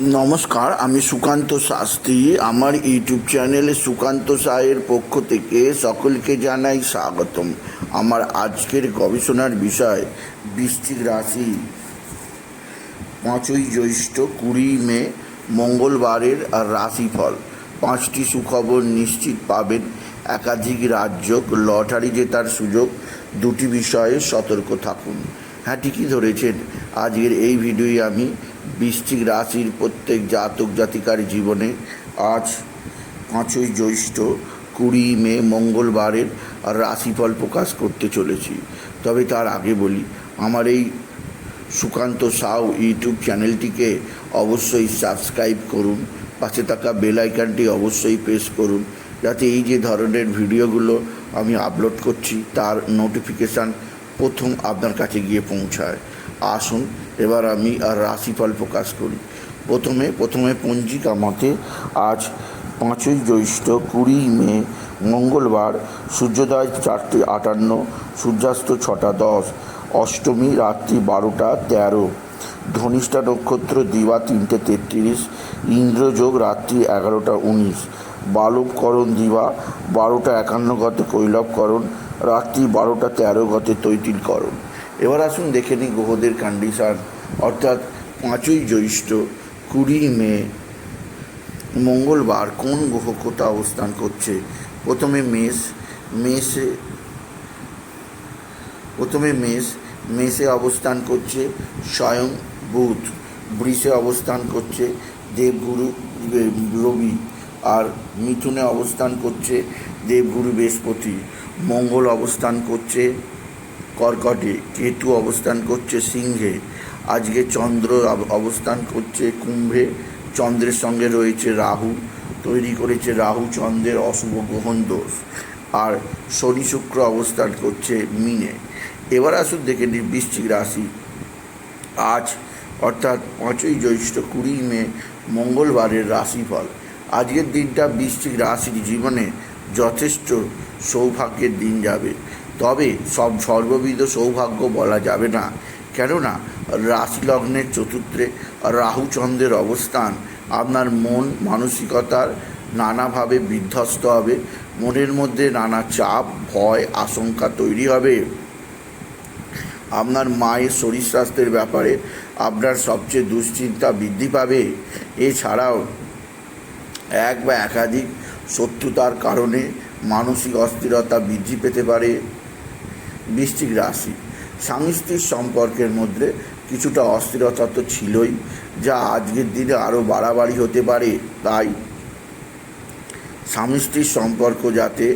নমস্কার, আমি সুকান্ত শাস্ত্রী। আমার ইউটিউব চ্যানেলে সুকান্ত সায়ের পক্ষ থেকে সকলকে জানাই স্বাগতম। আমার আজকের গবেষণার বিষয়, বৃশ্চিক রাশি। পাঁচই জ্যৈষ্ঠ, কুড়ি মে, মঙ্গলবারের রাশিফল। পাঁচটি সুখবর নিশ্চিত পাবেন। একাধিক রাজ্য লটারি জেতার সুযোগ, দুটি বিষয়ে সতর্ক থাকুন। হ্যাঁ ঠিকই ধরেছেন। আজকের এই ভিডিওই আমি বৃশ্চিক রাশির প্রত্যেক জাতক জাতিকার জীবনে আজ পাঁচই জ্যৈষ্ঠ কুড়ি মে মঙ্গলবারের রাশিফল প্রকাশ করতে চলেছি। তবে তার আগে বলি, আমার এই সুকান্ত সাউ ইউটিউব চ্যানেলটিকে অবশ্যই সাবস্ক্রাইব করুন, পাশে থাকা বেল অবশ্যই প্রেস করুন, যাতে এই যে ধরনের ভিডিওগুলো আমি আপলোড করছি, তার নোটিফিকেশান প্রথম আপনার কাছে গিয়ে পৌঁছায়। আসুন এবার আমি আর রাশিফল প্রকাশ করি। প্রথমে প্রথমে পঞ্জিকা মতে আজ পাঁচই জ্যৈষ্ঠ কুড়ি মে মঙ্গলবার, সূর্যোদয় চারটে আটান্ন, সূর্যাস্ত ছটা দশ, অষ্টমী রাত্রি বারোটা তেরো, ধনিষ্ঠা নক্ষত্র দিবা তিনটে তেত্রিশ, ইন্দ্রযোগ রাত্রি এগারোটা উনিশ, বালবকরণ দিবা বারোটা একান্ন গতে কৈলবকরণ রাত্রি বারোটা তেরো গতে তৈতিলকরণ। এবার আসুন দেখে নিই গ্রহদের কন্ডিশান অর্থাৎ পাঁচই জ্যৈষ্ঠ, কুড়ি মে, মঙ্গলবার কোন গ্রহ কোথা অবস্থান করছে? প্রথমে মেষ, মেষে, প্রথমে মেষ, মেষে অবস্থান করছে স্বয়ং বুধ, বৃষে অবস্থান করছে দেবগুরু রবি, আর মিথুনে অবস্থান করছে দেবগুরু বৃহস্পতি, মঙ্গল অবস্থান করছে কর্কটে কেতু অবস্থান করছে সিংহে। আজকে চন্দ্র অবস্থান করছে কুম্ভে। চন্দ্রের সঙ্গে রয়েছে রাহু। তৈরি করেছে রাহু চন্দ্রের অশুভ গ্রহণ দোষ। আর শনি শুক্র অবস্থান করছে মিনে। এবার আসুন দেখে নিই বৃশ্চিক রাশি। আজ, অর্থাৎ পাঁচই জ্যৈষ্ঠ কুড়ি মে, মঙ্গলবারের রাশিফল। আজকের দিনটা বৃশ্চিক রাশির জীবনে যথেষ্ট সৌভাগ্যের দিন যাবে। তবে সব সর্ববিধ সৌভাগ্য বলা যাবে না। কেননা রাশি লগ্নের চতুর্থে রাহুচন্দ্রের অবস্থান আপনার মন, মানসিকতার নানাভাবে বিধ্বস্ত হবে। মনের মধ্যে নানা চাপ, ভয়, আশঙ্কা তৈরি হবে। আপনার মায়ের শরীর স্বাস্থ্যের ব্যাপারে আপনার সবচেয়ে দুশ্চিন্তা বৃদ্ধি পাবে। এছাড়াও, এক বা একাধিক শত্রুতার কারণে মানসিক অস্থিরতা বৃদ্ধি পেতে পারে। বৃশ্চিক রাশি। স্বামী স্ত্রীর সম্পর্কের মধ্যে কিছুটা অস্থিরতা তো ছিলই, যা আজকের দিনে আরও বাড়াবাড়ি হতে পারে, তাই স্বামী স্ত্রীর সম্পর্ক যাতে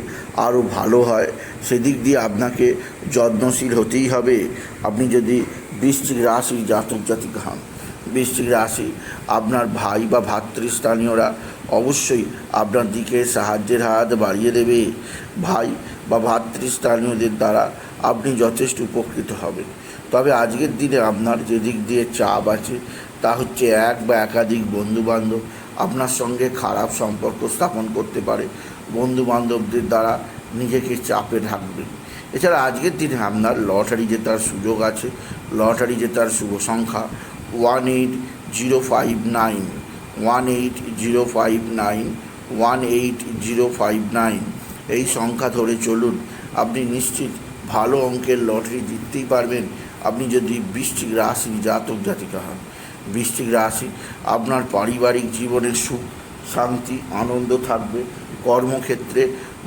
আরও ভালো হয়, সেদিক দিয়ে আপনাকে যত্নশীল হতেই হবে। আপনি যদি বৃশ্চিক রাশির জাতক জাতিক হন, বৃশ্চিক রাশি আপনার ভাই বা ভাতৃস্থানীয়রা অবশ্যই আপনার দিকে সাহায্যের হাত বাড়িয়ে দেবে। ভাই বা ভাতৃস্থানীয়দের দ্বারা আপনি যথেষ্ট উপকৃত হবেন। তবে আজকের দিনে আপনার যে দিক দিয়ে চাপ আছে, তা হচ্ছে এক বা একাধিক বন্ধুবান্ধব আপনার সঙ্গে খারাপ সম্পর্ক স্থাপন করতে পারে। বন্ধু বান্ধবদের দ্বারা নিজেকে চাপে রাখবেন এছাড়া আজকের দিনে আপনার লটারি জেতার সুযোগ আছে। লটারি জেতার শুভ সংখ্যা one eight zero five nine, one eight zero five nine, one eight zero five nine. এই সংখ্যা ধরে চলুন। আপনি নিশ্চিত ভালো অঙ্কের লটারি জিততেই পারবেন আপনি যদি বৃষ্টিক রাশি জাতক জাতিকা হন। বৃষ্টিক রাশি, আপনার পারিবারিক জীবনের সুখ, শান্তি, আনন্দ থাকবে, কর্মক্ষেত্রে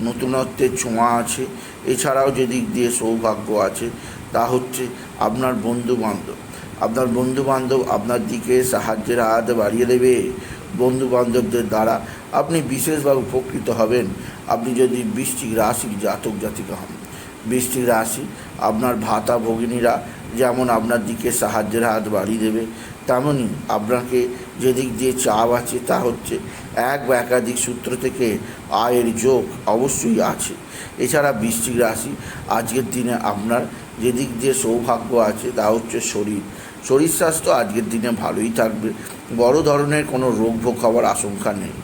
নতুনত্বের ছোঁয়া আছে, এছাড়াও যে দিক দিয়ে সৌভাগ্য আছে, তা হচ্ছে আপনার বন্ধু বান্ধব আপনার বন্ধু বান্ধব আপনার দিকে সাহায্যের হাত বাড়িয়ে দেবে। বন্ধু বান্ধবদের দ্বারা আপনি বিশেষভাবে উপকৃত হবেন। আপনি যদি বৃষ্টিক রাশির জাতক জাতিকা হন। বৃষ্টির রাশি, আপনার ভাতা ভগিনীরা যেমন আপনার দিকে সাহায্যের হাত বাড়িয়ে দেবে তেমনই আপনাকে যেদিক দিয়ে চাপ আছে তা হচ্ছে এক বা একাধিক সূত্র থেকে আয়ের যোগ অবশ্যই আছে। এছাড়া বৃশ্চিক রাশি, আজকের দিনে আপনার যেদিক দিয়ে সৌভাগ্য আছে তা হচ্ছে শরীর। শরীর স্বাস্থ্য আজকের দিনে ভালোই থাকবে, বড় ধরনের কোনো রোগ ভোগ হওয়ার আশঙ্কা নেই।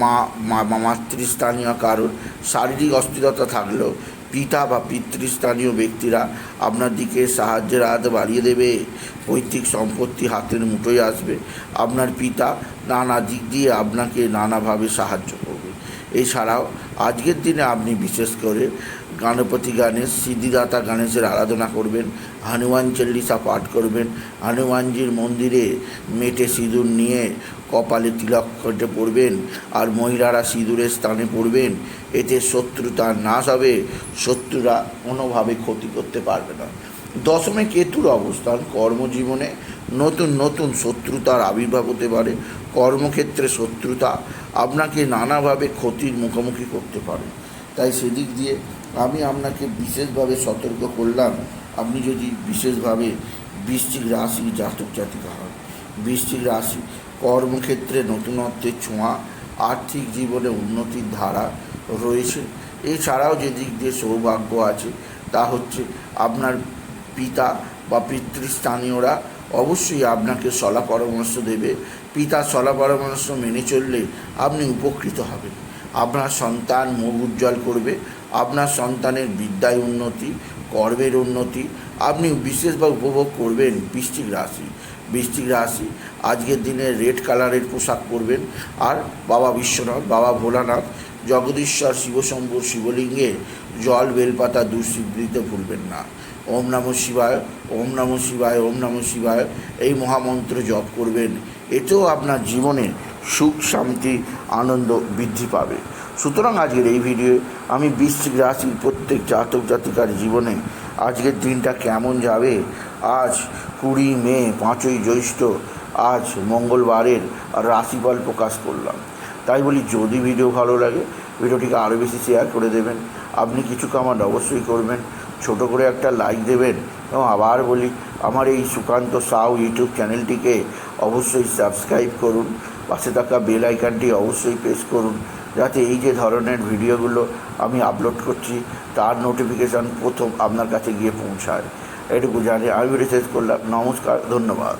মা মা, মাতৃস্থানীয় কারোর শারীরিক অস্থিরতা থাকলেও পিতা বা পিতৃস্থানীয় ব্যক্তিরা আপনার দিকে সাহায্যের হাত বাড়িয়ে দেবে। পৈতৃক সম্পত্তি হাতের মুঠোয় আসবে। আপনার পিতা নানা দিক দিয়ে আপনাকে নানাভাবে সাহায্য করবে। এছাড়াও, আজকের দিনে আপনি বিশেষ করে গণপতি গণেশ, সিদ্ধিদাতা গণেশের আরাধনা করবেন, হনুমান চল্লিশা পাঠ করবেন, হনুমানজির মন্দিরে মেটে সিঁদুর নিয়ে কপালে তিলক করে পড়বেন, আর মহিলারা সিঁদুরের স্থানে পড়বেন, এতে শত্রুতা নাশ হবে, শত্রুরা কোনোভাবে ক্ষতি করতে পারবে না। দশমে কেতুর অবস্থান, কর্মজীবনে নতুন নতুন শত্রুতার আবির্ভাব হতে পারে, কর্মক্ষেত্রে শত্রুতা আপনাকে নানাভাবে ক্ষতির মুখোমুখি করতে পারে। তাই সেদিক দিয়ে আমি আপনাকে বিশেষভাবে সতর্ক করলাম। আপনি যদি বিশেষভাবে বৃশ্চিক রাশি জাতক জাতিকা হন, বৃশ্চিক রাশি কর্মক্ষেত্রে নতুনত্বের ছোঁয়া, আর্থিক জীবনে উন্নতির ধারা রয়েছে। এছাড়াও যে দিক দিয়ে সৌভাগ্য আছে, তা হচ্ছে আপনার পিতা বা পিতৃস্থানীয়রা অবশ্যই আপনাকে সলা পরামর্শ দেবে। পিতার সলা পরামর্শ মেনে চললে আপনি উপকৃত হবেন। আপনার সন্তান মুখ উজ্জ্বল করবে আপনার সন্তানের বিদ্যায় উন্নতি, কর্মের উন্নতি, আপনি বিশেষভাবে উপভোগ করবেন বৃশ্চিক রাশি। বৃশ্চিক রাশি, আজকের দিনে রেড কালারের পোশাক পরবেন। আর বাবা বিশ্বনাথ, বাবা ভোলানাথ, জগদীশ্বর, শিবশম্ভুর শিবলিঙ্গে জল, বেলপাতা দুঃস্বীকৃত ভুলবেন না। ওম নম শিবায়, ওম নম শিবায়, ওম নম শিবায় এই মহামন্ত্র জপ করবেন। এতেও আপনার জীবনে সুখ, শান্তি, আনন্দ বৃদ্ধি পাবে। সুতরাং আজকের এই ভিডিও আমি বৃশ্চিক রাশির প্রত্যেক জাতক জাতিকার জীবনে আজকের দিনটা কেমন যাবে? আজ কুড়ি মে পাঁচই জ্যৈষ্ঠ, আজ মঙ্গলবারের রাশিফল প্রকাশ করলাম। তাই বলি, যদি ভিডিও ভালো লাগে ভিডিওটিকে আরও বেশি শেয়ার করে দেবেন। আপনি কিছু কামান্ড অবশ্যই করবেন। ছোট করে একটা লাইক দেবেন। এবং আবার বলি, আমার এই সুকান্ত সাউ ইউটিউব চ্যানেলটিকে অবশ্যই সাবস্ক্রাইব করুন। পাশে থাকা বেল আইকনটি অবশ্যই প্রেস করুন। যাতে এই যে ধরনের ভিডিওগুলো আমি আপলোড করছি, তার নোটিফিকেশান প্রথম আপনার কাছে গিয়ে পৌঁছায়। এটুকু জানি আমি রিসার্চ করলাম। নমস্কার, ধন্যবাদ।